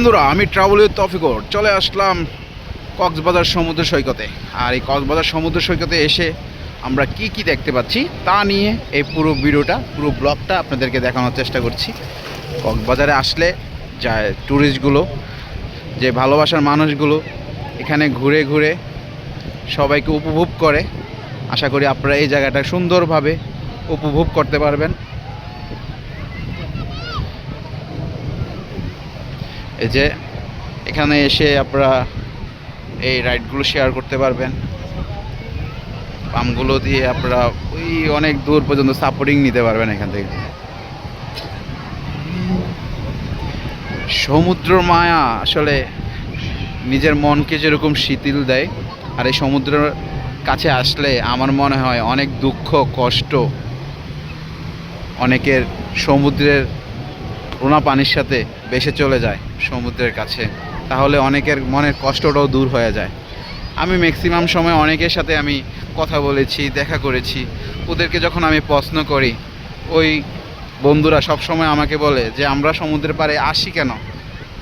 বন্ধুরা, আমি ট্রাভেলের তফিকর। চলে আসলাম কক্সবাজার সমুদ্র সৈকতে। আর এই কক্সবাজার সমুদ্র সৈকতে এসে আমরা কি কি দেখতে পাচ্ছি তা নিয়ে এই পুরো ভিডিওটা, পুরো ব্লগটা আপনাদেরকে দেখানোর চেষ্টা করছি। কক্সবাজারে আসলে যা ট্যুরিস্টগুলো যে ভালোবাসার মানুষগুলো এখানে ঘুরে ঘুরে সবাইকে উপভোগ করে। আশা করি আপনারা এই জায়গাটা সুন্দরভাবে উপভোগ করতে পারবেন। এই যে এখানে এসে আপনারা এই রাইডগুলো শেয়ার করতে পারবেন। পামগুলো দিয়ে আপনারা ওই অনেক দূর পর্যন্ত সাপোর্টিং নিতে পারবেন এখান থেকে। সমুদ্র মায়া আসলে নিজের মনকে যেরকম শিথিল দেয়, আর এই সমুদ্রের কাছে আসলে আমার মনে হয় অনেক দুঃখ, কষ্ট অনেকের সমুদ্রের রোনা পানির সাথে বেসে চলে যায় সমুদ্রের কাছে। তাহলে অনেকের মনের কষ্টটাও দূর হয়ে যায়। আমি ম্যাক্সিমাম সময় অনেকের সাথে আমি কথা বলেছি, দেখা করেছি। ওদেরকে যখন আমি প্রশ্ন করি, ওই বন্ধুরা সব সময় আমাকে বলে যে, আমরা সমুদ্রের পাড়ে আসি কেন?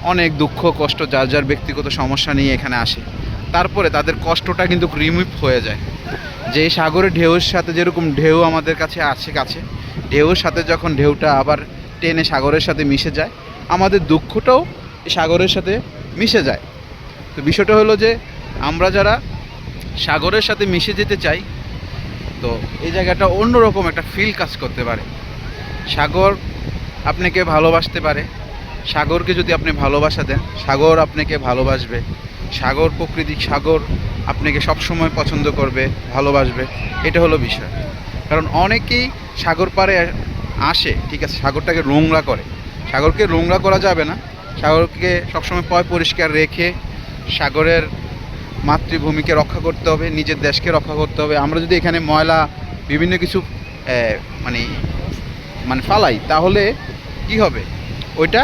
অনেক দুঃখ, কষ্ট, যার যার ব্যক্তিগত সমস্যা নিয়ে এখানে আসে। তারপরে তাদের কষ্টটা কিন্তু রিমুভ হয়ে যায়। যে সাগরের ঢেউর সাথে যেরকম ঢেউ আমাদের কাছে আছে কাছে ঢেউর সাথে যখন ঢেউটা আবার টেনে সাগরের সাথে মিশে যায়। আমাদের দুঃখটাও সাগরের সাথে মিশে যায়। তো বিষয়টা হলো যে, আমরা যারা সাগরের সাথে মিশে যেতে চাই, তো এই জায়গাটা অন্যরকম একটা ফিল কাজ করতে পারে। সাগর আপনাকে ভালোবাসতে পারে। সাগরকে যদি আপনি ভালোবাসা দেন, সাগর আপনাকে ভালোবাসবে। সাগর প্রকৃতিক সাগর আপনাকে সবসময় পছন্দ করবে, ভালোবাসবে। এটা হলো বিষয়। কারণ অনেকেই সাগর পাড়ে আসে, ঠিক আছে, সাগরটাকে নোংরা করে। সাগরকে নোংরা করা যাবে না। সাগরকে সবসময় পয় পরিষ্কার রেখে সাগরের মাতৃভূমিকে রক্ষা করতে হবে, নিজের দেশকে রক্ষা করতে হবে। আমরা যদি এখানে ময়লা, বিভিন্ন কিছু মানে মানে ফালাই, তাহলে কি হবে? ওইটা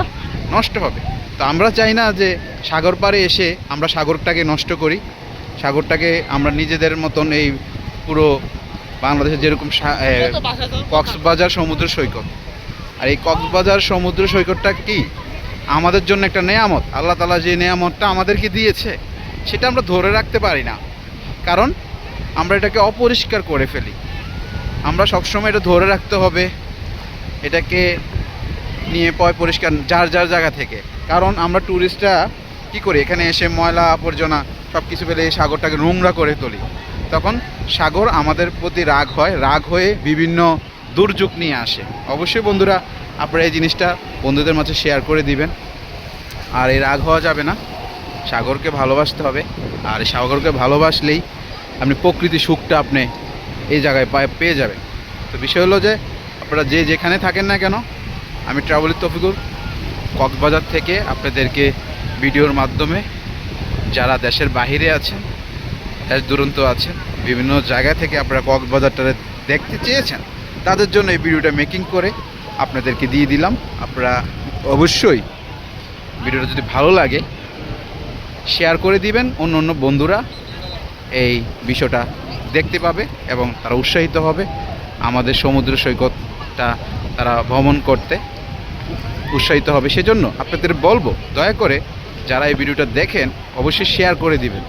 নষ্ট হবে। তো আমরা চাই না যে সাগর পাড়ে এসে আমরা সাগরটাকে নষ্ট করি। সাগরটাকে আমরা নিজেদের মতন এই পুরো বাংলাদেশে যেরকম কক্সবাজার সমুদ্র সৈকত। আর এই কক্সবাজার সমুদ্র সৈকতটা কি? আমাদের জন্য একটা নেয়ামত। আল্লাহ তালা যে নেয়ামতটা আমাদেরকে দিয়েছে সেটা আমরা ধরে রাখতে পারি না। কারণ আমরা এটাকে অপরিষ্কার করে ফেলি। আমরা সবসময় এটা ধরে রাখতে হবে এটাকে নিয়ে পয় পরিষ্কার যার যার জায়গা থেকে। কারণ আমরা ট্যুরিস্টরা কি করি? এখানে এসে ময়লা আবর্জনা সব কিছু ফেলে এই সাগরটাকে নোংরা করে তুলি। তখন সাগর আমাদের প্রতি রাগ হয়, রাগ হয়ে বিভিন্ন দুর্যোগ নিয়ে আসে। অবশ্যই বন্ধুরা, আপনারা এই জিনিসটা বন্ধুদের মাঝে শেয়ার করে দিবেন। আর এই রাগ হওয়া যাবে না। সাগরকে ভালোবাসতে হবে। আর সাগরকে ভালোবাসলেই আপনি প্রকৃতি সুখটা আপনি এই জায়গায় পায়ে, পেয়ে যাবেন। তো বিষয় হলো যে, আপনারা যে যেখানে থাকেন না কেন, আমি ট্রাভেলের তফিকুর কক্সবাজার থেকে আপনাদেরকে ভিডিওর মাধ্যমে, যারা দেশের বাইরে আছেন দুরন্ত আছেন। বিভিন্ন জায়গা থেকে আপনারা কক্সবাজারটা দেখতে চেয়েছেন। তাদের জন্য এই ভিডিওটা মেকিং করে আপনাদেরকে দিয়ে দিলাম। আপনারা অবশ্যই ভিডিওটা যদি ভালো লাগে শেয়ার করে দিবেন। অন্য অন্য বন্ধুরা এই বিষয়টা দেখতে পাবে এবং তারা উৎসাহিত হবে। আমাদের সমুদ্র সৈকতটা তারা ভ্রমণ করতে উৎসাহিত হবে। সেজন্য আপনাদের বলব, দয়া করে যারা এই ভিডিওটা দেখেন, অবশ্যই শেয়ার করে দিবেন।